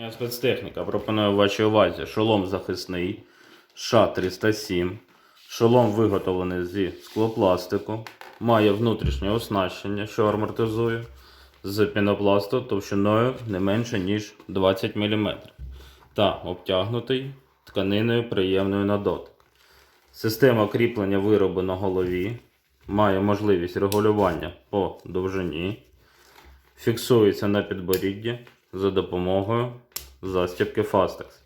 Я спецтехніка пропоную вашій увазі шолом захисний ША-307. Шолом виготовлений зі склопластику, має внутрішнє оснащення, що амортизує з пінопласту товщиною не менше ніж 20 мм та обтягнутий тканиною приємною на дотик. Система кріплення виробу на голові має можливість регулювання по довжині, фіксується на підборідді за допомогою застібки Fastex.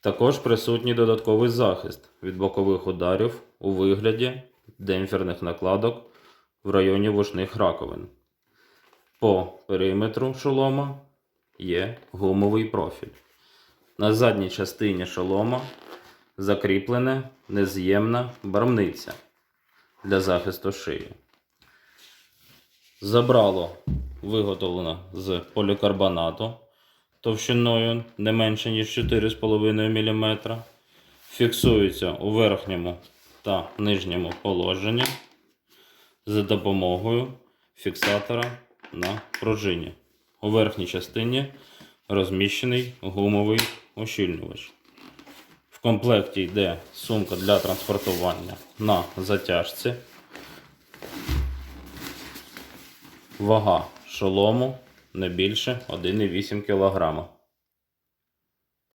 Також присутній додатковий захист від бокових ударів у вигляді демпферних накладок в районі вушних раковин. По периметру шолома є гумовий профіль. На задній частині шолома закріплене нез'ємна барвниця для захисту шиї. Забрало виготовлено з полікарбонату товщиною не менше ніж 4,5 мм. Фіксується у верхньому та нижньому положенні за допомогою фіксатора на пружині. У верхній частині розміщений гумовий ущільнювач. В комплекті йде сумка для транспортування на затяжці. Вага шолому не більше 1,8 кг.